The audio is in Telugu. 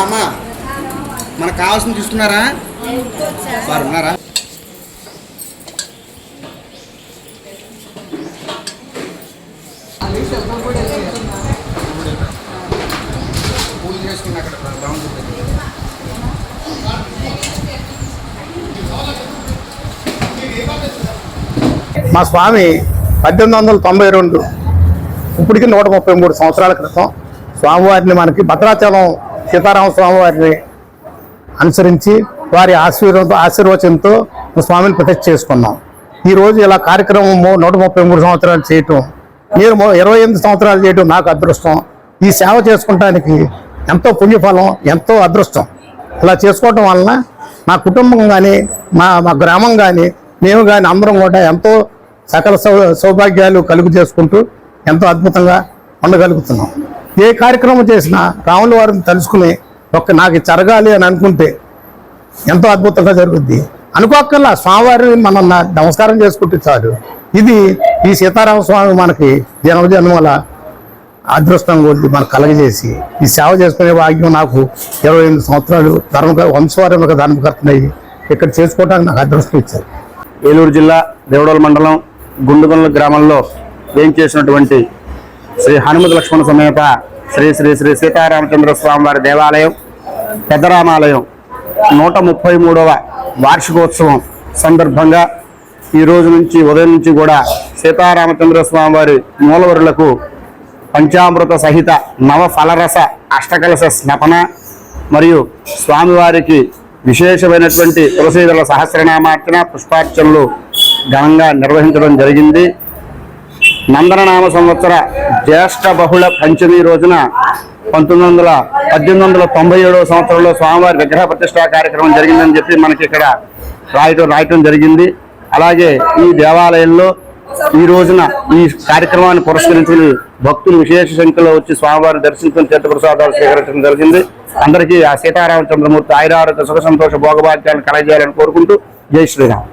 అమ్మా మనకు కావాల్సింది తీసుకున్నారా వారు ఉన్నారా? పూజ చేసుకుని అక్కడ బాగుంటుంది మా స్వామి పద్దెనిమిది వందల తొంభై రెండు ఇప్పటికి నూట ముప్పై మూడు సంవత్సరాల క్రితం స్వామివారిని మనకి భద్రాచలం సీతారామ స్వామివారిని అనుసరించి వారి ఆశీర్వాద ఆశీర్వచనంతో మా స్వామిని ప్రతిష్ఠ చేసుకున్నాం. ఈరోజు ఇలా కార్యక్రమము నూట ముప్పై మూడు సంవత్సరాలు చేయటం నేను ఇరవై ఎనిమిది సంవత్సరాలు చేయటం నాకు అదృష్టం. ఈ సేవ చేసుకోవటానికి ఎంతో పుణ్యఫలం ఎంతో అదృష్టం. ఇలా చేసుకోవటం వలన మా కుటుంబం కానీ మా మా గ్రామం కానీ మేము కానీ అందరం కూడా ఎంతో సకల సౌ సౌభాగ్యాలు కలుగు చేసుకుంటూ ఎంతో అద్భుతంగా ఉండగలుగుతున్నాం. ఏ కార్యక్రమం చేసినా రాముల వారిని తలుచుకుని ఒక్క నాకు జరగాలి అని అనుకుంటే ఎంతో అద్భుతంగా జరుగుద్ది. అనుకోకల్లా స్వామివారిని మనం నమస్కారం చేసుకుంటే చాలు. ఇది ఈ సీతారామ స్వామి మనకి జన్మజన్మల అదృష్టం కొద్ది మనకు కలగజేసి ఈ సేవ చేసుకునే భాగ్యం నాకు ఇరవై ఎనిమిది సంవత్సరాలు ధర్మ వంశవారంలో ధర్మకర్తనయ్యి ఇక్కడ చేసుకోవడానికి నాకు అదృష్టం ఇచ్చారు. ఏలూరు జిల్లా దేవడోల మండలం గుండుగొండ గ్రామంలో వేయించేసినటువంటి శ్రీ హనుమతి లక్ష్మణ సమేత శ్రీ శ్రీ శ్రీ సీతారామచంద్ర స్వామి వారి దేవాలయం పెద్దరామాలయం నూట ముప్పై మూడవ వార్షికోత్సవం సందర్భంగా ఈ రోజు నుంచి ఉదయం నుంచి కూడా సీతారామచంద్ర స్వామి వారి మూలవరులకు పంచామృత సహిత నవ ఫలరస అష్టకలశ స్నపన మరియు స్వామివారికి విశేషమైనటువంటి తులసీదళ సహస్రనామార్చన పుష్పార్చనలు ఘనంగా నిర్వహించడం జరిగింది. నందననామ సంవత్సర జ్యేష్ఠ బహుళ పంచమి రోజున పంతొమ్మిది వందల పద్దెనిమిది వందల తొంభై ఏడవ సంవత్సరంలో స్వామివారి విగ్రహ ప్రతిష్టా కార్యక్రమం జరిగిందని చెప్పి మనకి ఇక్కడ రాయటం రాయటం జరిగింది. అలాగే ఈ దేవాలయంలో ఈ రోజున ఈ కార్యక్రమాన్ని పురస్కరించుకుని భక్తులు విశేష సంఖ్యలో వచ్చి స్వామివారిని దర్శించుకుని తీర్థప్రసాదాలు స్వీకరించడం జరిగింది. అందరికీ ఆ సీతారామచంద్రమూర్తి ఆయురారోగ్య సుఖ సంతోష భోగభాగ్యాలను కలగజేయాలని కోరుకుంటూ జై శ్రీరామ్.